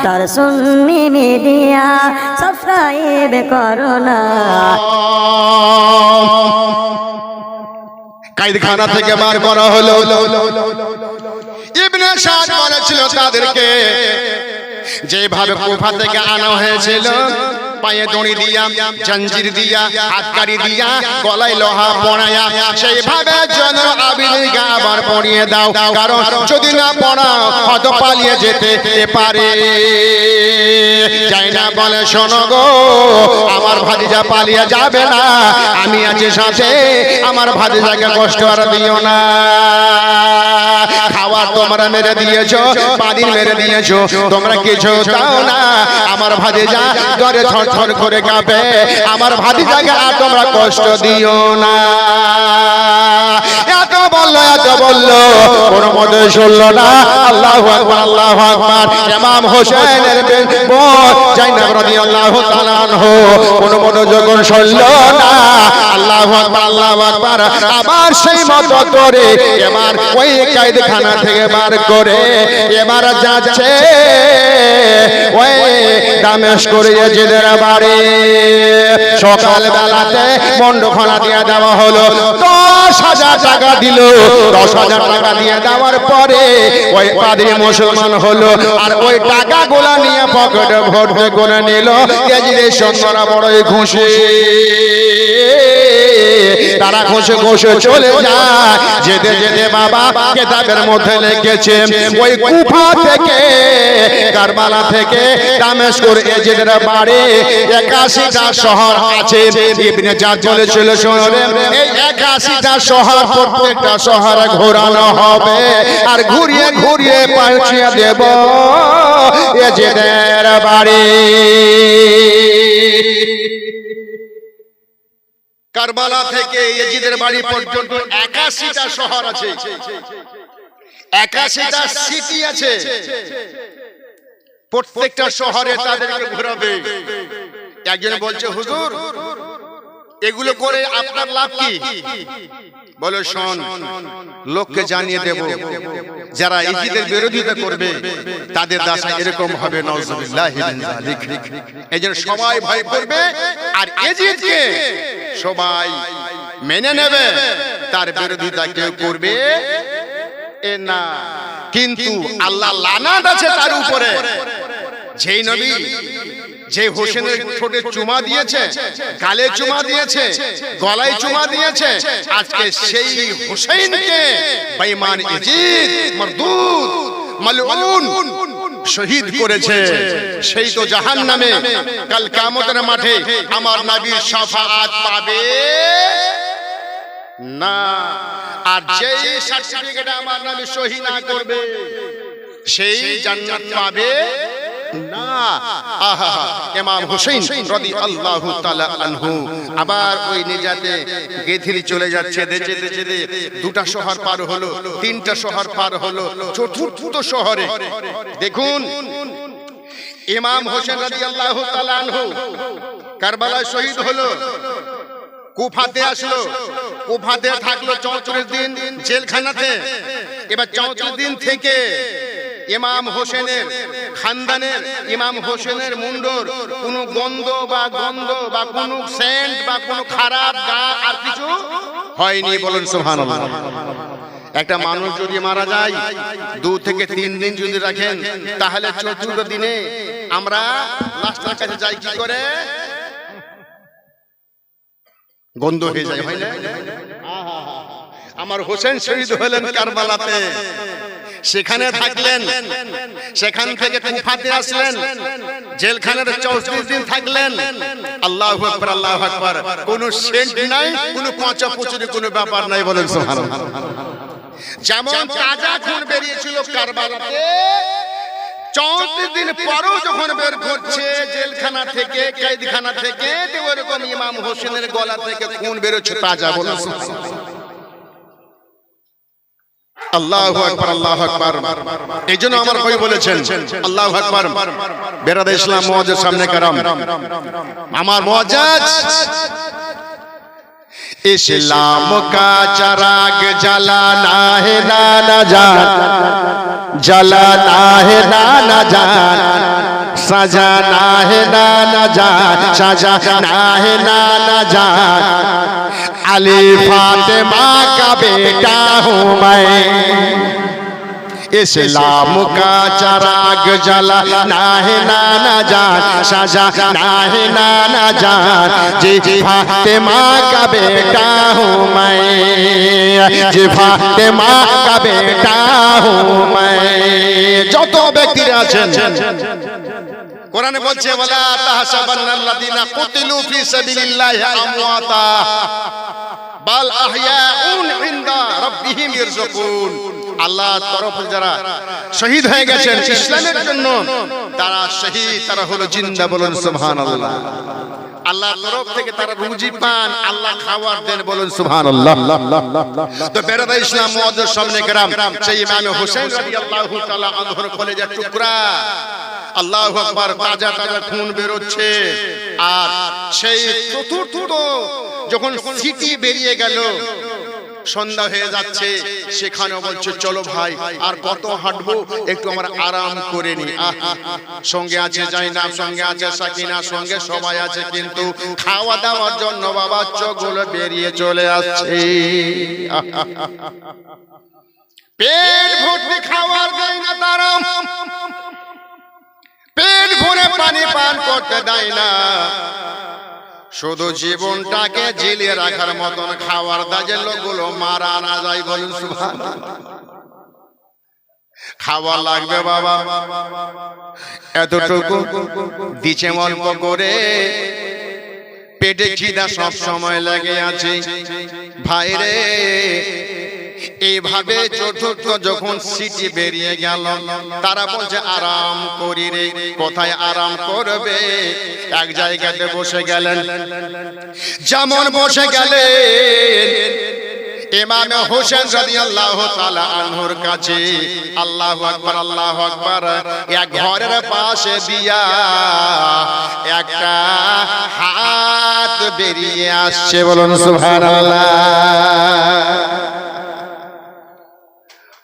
Star সুন্নি media subscribe করো না। কাইদখানা থেকে বার করা হলো। ইবনে সাদ বলেছিল তাদেরকে, যেভাবে কুফা থেকে আনা হয়েছিল পায়ে দড়ি দিয়া, জঞ্জির দিয়া হাতকারি দিয়া, গলায় লোহা পড়ায়া সেইভাবে যেন আবার পড়িয়ে দাও। কারণ যদি না পড়াও হয়তো পালিয়ে যেতে পারে। বলে, শোনো গো, আমার ভাতিজা পালিয়ে যাবে না। আমি আছি সাথে, আমার ভাতিজাকে কষ্ট আর দিও না। খাবার তোমরা মেরে দিয়েছ, পানি মেরে দিয়েছ, তোমরা কিছু দাও না। আমার ভাতিজা থর করে কাঁপে আমার ভাতিজাকে আর তোমরা কষ্ট দিও না। এত বলল এত বলল, কোন মতে শুনলো না। আল্লাহ আল্লাহ আকবার। ইমাম হোসেনের বোন জাইনাব রাদিয়াল্লাহু তাআলা আনহু কোনো না। আল্লাহ আল্লাহ আকবার। আবার সেই মতো করে এবার ওই কায়দখানা থেকে বার করে এবার যাচ্ছে ওই দামেশ করে যেদের বাড়ি। সকাল বেলাতে মন্ডখনা দিয়ে দেওয়া হলো। দশ হাজার টাকা দিল। দশ হাজার টাকা দিয়ে দেওয়ার পরে ওই পাদ্রী মুসলমান হলো আর ওই টাকা গুলা নিয়ে পকেটে ভর্তি করে নিল। সন্ধ্যরা বড়ই খুশি। তারা খুশি খুশি চলে যায়। যেতে যেতে বাবা কেতাবের মধ্যে লিখেছে ওই কুফা থেকে কারবালা থেকে দামেশকুর এজেদের বাড়ি একাশিটা শহর আছে। ইবনে জাদ বলেছিল শহরে এই একাশিটা শহর প্রত্যেকটা শহরে ঘোরানো হবে। আর ঘুরিয়ে ঘুরিয়ে পৌঁছিয়ে দেব এজেদের বাড়ি। কারবালা থেকে এজিদের বাড়ি পর্যন্ত একাশিটা শহর আছে। একাশিটা সিটি আছে। প্রত্যেকটা শহরে তাদেরকে ঘোরাবে। একজন বলছে হুজুর এগুলো করে আপনার লাভ কি? বলে শোন লোককে জানিয়ে দেব। যারা ইজিদের বিরোধিতা করবে তাদের দাসা এরকম হবে এই জন্য সবাই ভয় করবে আর এজিদকে সবাই মেনে নেবে তার বিরোধিতা কেউ করবে এ না। কিন্তু আল্লাহ লানাত আছে তার উপরে। যেই নবী যে হোসেনের ঠোঁটে চুমা দিয়েছে গালে চুমা দিয়েছে গলায় চুমা দিয়েছে আজকে সেই হোসেনকে বেঈমান ইজিদ মরদুদ মালউন শহীদ করেছে। সেই তো জাহান নামে কাল কামতের মাঠে আমার নবীর শাফাআত পাবে? না। আর যেই সার্টিফিকেট আমার নামে সহি না করবে সেই জান্নাত পাবে না। আহা ইমাম হুসাইন রাদিয়াল্লাহু তাআলা আনহু আবার ওই চলে যাচ্ছে দুটা পার হলো, তিনটা পার হলো, চতুর্থ শহরে। দেখুন, ইমাম হোসেন রাদিয়াল্লাহু তাআলা আনহু কারবালায় শহীদ হলো, কুফাতে আসলো, কুফাতে থাকল চৌত্রিশ দিন জেলখানাতে। এবার চৌত্রিশ দিন থেকে ইমাম হোসেনের খানদানের ইমাম হোসেনের মুন্ডর কোনো গন্ধ বা গন্ধ বা কোনো সেন্ট বা কোনো খারাপ গা আর কিছু হয়নি বলেন সুবহানাল্লাহ। একটা মানুষ যদি মারা যায়, দু থেকে তিন দিন যদি রাখেন, তাহলে চতুর্থ দিনে আমরা লাস্টের কাছে যাই কি করে? গন্ধ হয়ে যায়, হয় না? আমার হোসেন শহীদ হলেন কারবালাতে। সেখানে থাকলেন সেখান থেকে কুফাতে আসলেন জেলখানার চৌত্রিশ দিন থাকলেন। আল্লাহ আকবর আল্লাহ আকবর। কোন সেন্ট নাই কোন পচা পচুরি কোনো ব্যাপার নাই বলেন যেমন তাজা খুন বেরিয়েছিল কারবালাতে চৌত্রিশ দিন পরও যখন বের করছে জেলখানা থেকে কয়েদখানা থেকে ওরকম ইমাম হোসেনের গলা থেকে খুন বেরোচ্ছে তাজা বলে এই জন্য আমার বলেছেন আল্লাহ আকবর। ইসলাম মহাজের সামনে কারাম। আমার মহাজাজ ইসলাম কা চরাগ জ্বালানা হে না জান। জ্বালানা হে না জান। नाना जान सजाना है नाना जान सजाना है नाना जान अली फातिमा का बेटा हूँ मैं इस्लाम का चराग जला ना है नाना जान सजा ना है नाना जान जी फातिमा का बेटा हूँ मैं जी फातिमा का बेटा हूँ मैं যত ব্যক্তিরা আছেন কোরআনে বলছে ওয়ালা তাহসাবান্নাল্লাযিনা কুতিলু ফি সাবিলিল্লাহি আমওয়াতা। বাল আহইয়াউন ইনদা রাব্বিহিম ইয়ারযুকুন আল্লাহর তরফে যারা শহীদ হয়ে গেছেন ইসলামের জন্য তারা শহীদ তারা হলো জিন্দা বলুন সুবহানাল্লাহ। আল্লাহ তরফ থেকে তারা রুজি পান আল্লাহ খাবার দেন বলুন সুবহানাল্লাহ। তো বেরাদা ইসলাম মুআজ্জাজ সামনে গ্রাম সেই ইমাম হোসেন রাদিয়াল্লাহু তাআলা আনহুর কলেজের টুকরা। আল্লাহু আকবার তাজা তাজা খুন বেরোচ্ছে। আর সেই চতুর্থ যখন সিটি বেরিয়ে গেল, সন্ধ্যা হয়ে যাচ্ছে সেখানে বলছে, চলো ভাই, আর কত হাঁটবো, একটু আমার আরাম করে নি। সঙ্গে আছে জাইনাব, সঙ্গে আছে সাকিনা, সঙ্গে সবাই আছে কিন্তু খাওয়া দাওয়ার জন্য বাবা চোখগুলো বেরিয়ে চলে আসছে। পেট ভর্তি খাবার দেয় না তারা। পেট ভরে পানি পান করতে দেয় না। শুধু জীবনটাকে জিলিয়ে রাখার মতন খাওয়ার দাজের লোকগুলো মারা না যায় বলুন। খাবার লাগবে বাবা। এতটুকু দিছে অল্প করে। পেটে খিদা সব সময় লেগে আছে। ভাইরে এইভাবে চতুর্থ যখন সিটি বেরিয়ে গেল, তারা বলছে, আরাম করি রে, কোথায় আরাম করবে? এক জায়গাতে বসে গেলেন। যেমন বসে গেলেন ইমামে হোসেন রাদিয়াল্লাহু তাআলা আনহুর কাছে, আল্লাহু আকবার আল্লাহু আকবার। এক ঘরের পাশে দিয়া একটা হাত বেরিয়ে আসছে, বলুন সুবহানাল্লাহ।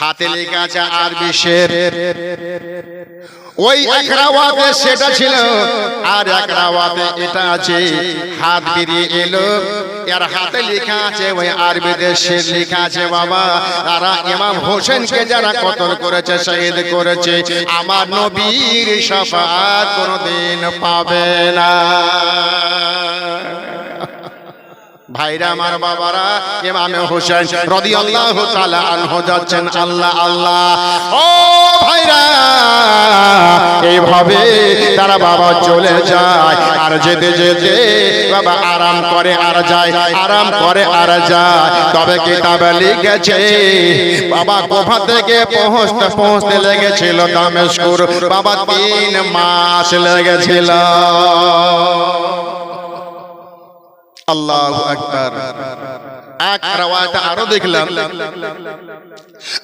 হাতে লেখা আছে আরবি শের ওই এক রাওয়াতে সেটা ছিল আর এক রাওয়াতে এটা আছে হাত বেরিয়ে এলো। এর হাতে লেখা আছে ওই আরবিতে শের লেখা আছে বাবা। তারা ইমাম হোসেনকে যারা কতল করেছে শহীদ করেছে আমার নবীর শাফাত কোনোদিন পাবে না। ভাইরা আমার বাবারা ইমামে হোসেন রাদিয়াল্লাহু তাআলা আনহু যাচ্ছেন আল্লাহ আল্লাহ। ও ভাইরা এইভাবে তারা বাবা চলে যায় আর যেতে যেতে বাবা আরাম করে আর যায় আরাম করে আর যায়। তবে কিতাবে লিখেছে বাবা কোফা থেকে পৌঁছতে পৌঁছতে লেগেছিল দামেশকুর বাবা তিন মাস লেগেছিল। আল্লাহু এক আরও দেখলাম,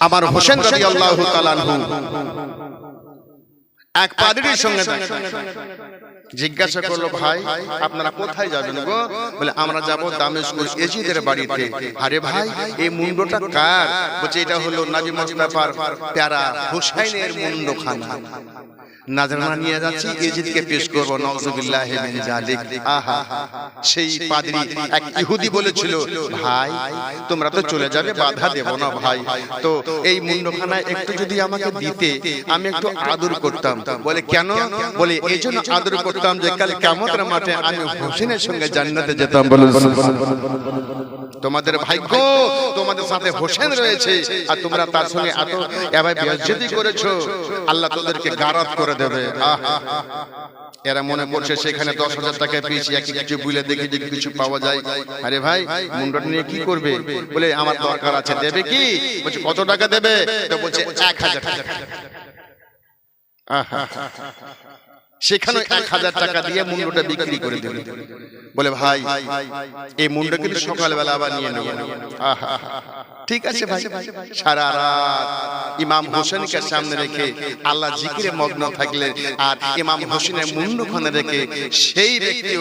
আমার হোসেন রাদিয়াল্লাহু তাআলা এক পাদ্রীর সঙ্গে জিজ্ঞাসা করল, ভাই, আপনারা কোথায় যাবেন গো? বলে, আমরা যাব দামেশকুর এজিদের বাড়িতে। আরে ভাই, এই মুন্ডটা কার? বলছে, এটা হলো নাবি মুস্তাফার প্যারা হুসাইনের মুন্ডখানা। নাজরানা নিয়ে যাচ্ছি এজিদকে পেশ করব নওজুবিল্লাহ মিন জালিক আহা সেই পাদ্রী এক ইহুদি বলেছিল ভাই তোমরা তো চলে যাবে বাধা দেব না ভাই। তো এই মুন্ডখানা একটু যদি আমাকে দিতে আমি একটু আদর করতাম। বলে কেন? বলে এই জন্য আদর করতাম যে কাল কিয়ামতের মাঠে আমি হোসেনের সঙ্গে জান্নাতে যেতাম। বলুন তোমাদের ভাগ্য তোমাদের সাথে হোসেন রয়েছে। আর তোমরা তার সঙ্গে এত বেজ্জতি করেছ। আল্লাহ তোদেরকে গারাত করে দেবে। আহা এরা মনে করছে সেখানে দশ হাজার টাকা পেয়েছি একই কিছু বুলে দেখি যদি কিছু পাওয়া যায়। আরে ভাই মুন্ডটা নিয়ে কি করবে? বলে আমার দরকার আছে দেবে কি? বলছে কত টাকা দেবে? তো বলছে এক হাজার টাকা। আহা। সেখানে এক হাজার টাকা দিয়ে মুন্ডটা বিক্রি করে দেবে বলে ভাই এই মুন্ড কিন্তু সকালবেলা আবার নিয়ে নেব আহা। ঠিক আছে ভাই। সারা রাত ইমাম হোসেনকে সামনে রেখে আল্লাহ জিকিরে মগ্ন থাকলে আর ইমাম হোসেনের মুন্ডখানে রেখে সেই ব্যক্তি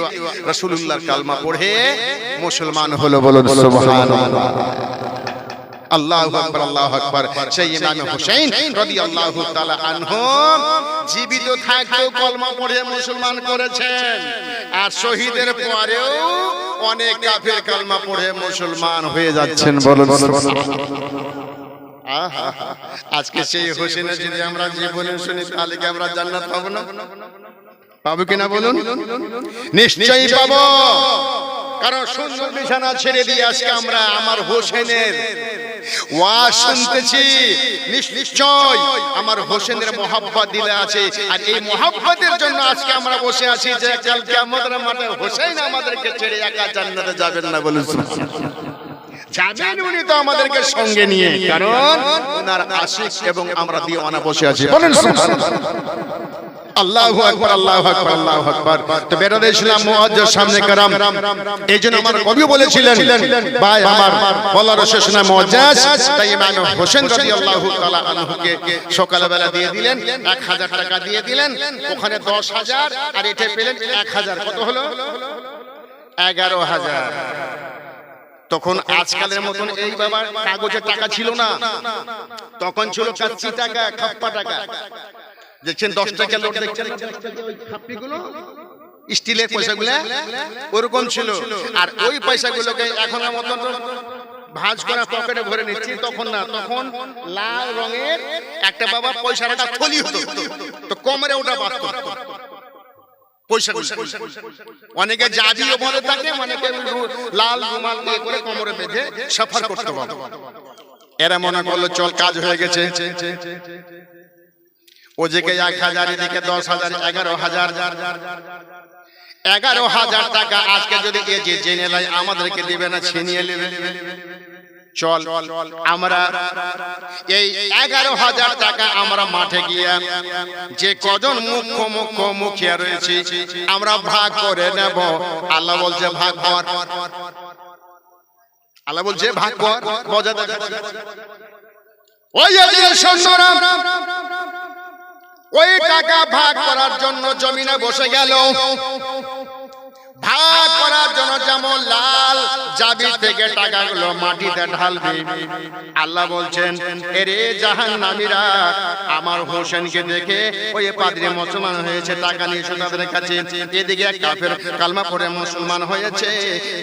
রাসূলুল্লাহর কালমা পড়ে মুসলমান হলো বলুন সুবহানাল্লাহ। আল্লাহু আকবার আল্লাহু আকবার সেই ইমাম হুসাইন রাদিয়াল্লাহু তাআলা আনহু জীবিত থাকতেও কলমা পড়ে মুসলমান করেছেন। আর শহীদের পরেও অনেক কাফের কালমা পড়ে মুসলমান হয়ে যাচ্ছেন বলুন। আজকে সেই হোসেনের যদি আমরা জীবনে শুনি তাহলে কি আমরা জান্নাত পাবো না? পাবো কিনা বলুন? নিশ্চয়ই পাবো। কারণ সুন্দর বিছানা ছেড়ে দিয়ে আজকে আমরা আমার হোসেনের আমার হোসেনের মহাব্বত দিলে আছে। আর এই মহাব্বতের জন্য আজকে আমরা বসে আছি যে কাল কিয়ামতের মাঠে হোসেন আমাদেরকে ছেড়ে একা জান্নাতে যাবেন না উনি তো আমাদেরকে সঙ্গে নিয়ে। কারণ আমরা দিওয়ানা বসে আছি। বলেন আল্লাহু আকবার আল্লাহু আকবার আল্লাহু আকবার। তো বেরাদে ইসলাম সামনে কারাম। এই জন্য আমার কবি বলেছিলেন, ভাই আমার বলার শেষ না মুআজ্জাজ তাই ইমাম হোসেন রাদিয়াল্লাহু তাআলা আনহুকে সকালবেলা দিয়ে দিলেন 1000 টাকা দিয়ে দিলেন, ওখানে 10000 আর এটা পেলেন 1000 কত হলো? 11000 তখন আজকালের মতন এই বাবার কাগজের টাকা ছিল না। তখন ছিল কাচ্চি টাকা, খাপ্পা টাকা। দেখছেন দশ টাকা দেখছেন। ওই খাপ্পিগুলো স্টিলের পয়সাগুলো ওরকম ছিল। আর ওই পয়সাগুলোকে এখনের মতন ভাঁজ করা পকেটে ভরে নিচ্ছি। তখন না তখন লাল রঙের একটা বাবা পয়সা রাখা থলি হতো। তো কমরে ওটা বাড়ত পয়সা অনেকে জাবিও বলে থাকে অনেকে লাল রুমাল দিয়ে করে কোমরে বেঁধে সফর করতে পারে এরা মনে করল চল কাজ হয়ে গেছে। ওদিকে এক হাজার এদিকে দশ হাজার এগারো হাজার। এগারো হাজার টাকা আজকে যদি এ যে জেনে লাই আমাদেরকে দিবে না ছিনিয়ে নেবে। চল আমরা এই এগারো হাজার টাকা আমরা মাঠে গিয়ে যে কজন মুখ্য মুখ্য মুখিয়া রয়েছে আমরা ভাগ করে নেব। আল্লাহ বলছে ভাগ কর। আল্লাহ বলছে ভাগ কর। দেখা ওই যে সৈন্যরা ওই টাকা ভাগ করার জন্য জমিনে বসে গেল। ভাগ করার জন্য যেমন লাল জাবি থেকে মাটিতে ঢালবে। আল্লাহ বলছেন, এরে জাহান আমার হোসেনকে দেখে ওই মুসলমান হয়েছে, টাকা নিয়েছে তাদের কাছে এদিকে কাফের কালমা মুসলমান হয়েছে,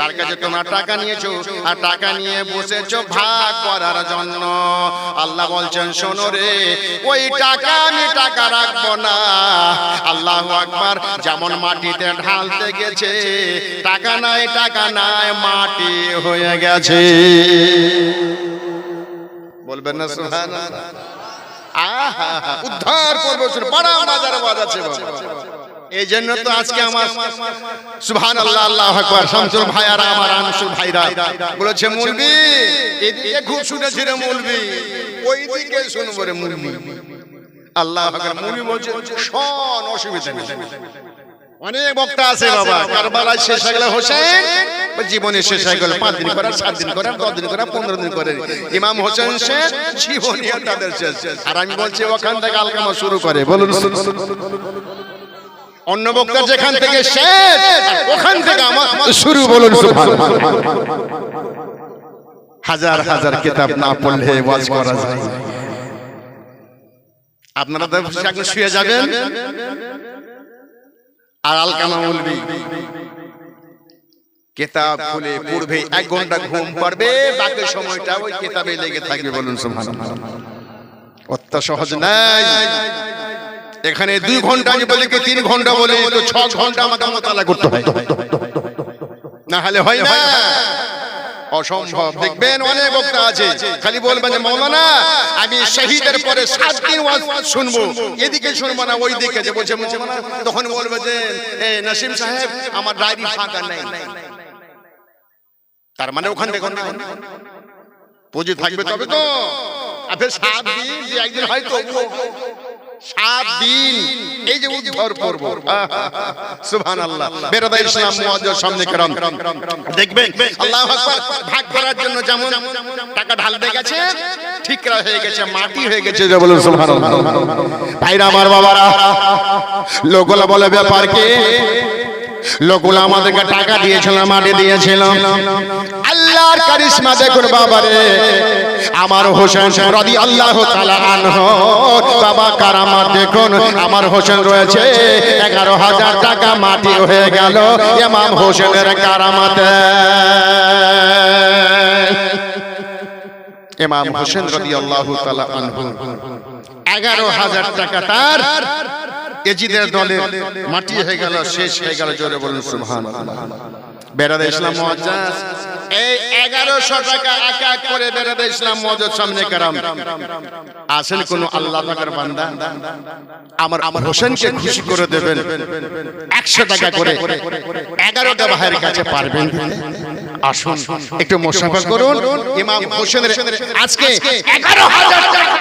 তার কাছে তোমরা টাকা নিয়েছো, আর টাকা নিয়ে বসেছো ভাগ করার জন্য। আল্লাহ বলছেন, শোনো রে, ওই টাকা আমি টাকা রাখব না যেমন মাটিতে ঢালতে গেছে, টাকা নাই টাকা নাই, মাটি হয়ে গেছে। বলবেন না সুহান উদ্ধার করব বড় এই জন্য তো আজকে আমার সুবহান আল্লাহ আল্লাহ আকবার আমার ভাইরা বলেছে মুলবি এদিকে খুব শুনেছি রে মুলবি ওই দিকে শুনব রে মুলবি আল্লাহ আকবার বলছে শোন অসুবিধা নেই। অনেক বক্তা আছে বাবা কারবালায় শেষ হয়ে গেল হোসেন জীবনে শেষ হয়ে গেল পাঁচ দিন সাত দিন দশ দিন পনেরো দিন করে ইমাম হোসেন শেষ জীবনী তাদের শেষ। আর আমি বলছি ওখান থেকে আলকামা শুরু করে বলুন। অন্য বক্তা যেখান থেকে শেষ ওখান থেকে আমার শুরু বলুন হাজার হাজার কিতাব না পড়লে ওয়াজ করা যায়। আপনারা এখন শুয়ে যাবেন। আর আলকামা মৌলবি কেতাব খুলে পড়বে এক ঘণ্টা ঘুম পারবে বাকি সময়টা ওই কেতাবে লেগে থাকবে বলুন সুবহানাল্লাহ। অত সহজ নাই। এখানে দুই ঘণ্টা আমি বলি কি তিন ঘণ্টা বলি তো ছ ঘণ্টা আমাকে মোতালা করতে হয়। না হলে হয় না। অসম্ভব। দেখবেন অনেক বক্তা আছে খালি বলবেন যে মৌলানা আমি শহীদের পরে সাত দিন ওয়াজ শুনব। এদিকে শুনব না ওই দিকে যে বলছে তখন বলবে যে নাসিম সাহেব আমার ডায়েরি ফাঁকা নাই। তার মানে ওখান থেকে পুঁজি থাকবে তবে তো। আপনি সাত দিন যে একদিন হয়তো সাত দিন। এই যে উদ্ধার করব সুবহান আল্লাহ বেরোদা ইসলাম মুআজ্জাজ সামনে কেরাম দেখবেন? আল্লাহু আকবার। ভাগ করার জন্য যেমন টাকা ঢালতে গেছে ঠিক হয়ে গেছে মাটি হয়ে গেছে যে বলুন সুবহানাল্লাহ। ভাইরা আমার বাবারা লোকগুলো বলে ব্যাপার কি? লোকগুলো আমাদেরকে টাকা দিয়েছিল মাটি দিয়েছিল। আল্লাহর কারিশমা দেখুন বাবারে। আমার হোসেন রদি আল্লাহ বাবা কারামাত দেখুন আমার হোসেন রয়েছে। এগারো হাজার টাকা মাটি হয়ে গেল ইমাম হোসেনের কারামাতে। ইমাম হোসেন রদি আল্লাহ এগারো হাজার টাকা তার। এজিদের দলে মাটি হয়ে গেল শেষ হয়ে গেল জোরে বলুন সুবহান বেড়াদে ইসলাম মুআজ্জাজ এই এগারোশো টাকা এক এক করে বেড়াদে ইসলাম মজদ সামনে কারাম। আসেন কোন আল্লাহ পাকের বান্দা আমার আমার হোসেনকে খুশি করে দেবেন। একশো টাকা করে এগারোটা ভাইয়ের কাছে পারবেন। আসুন, একটু মোশাফা করুন। ইমাম হোসেনের আজকে এগারো হাজার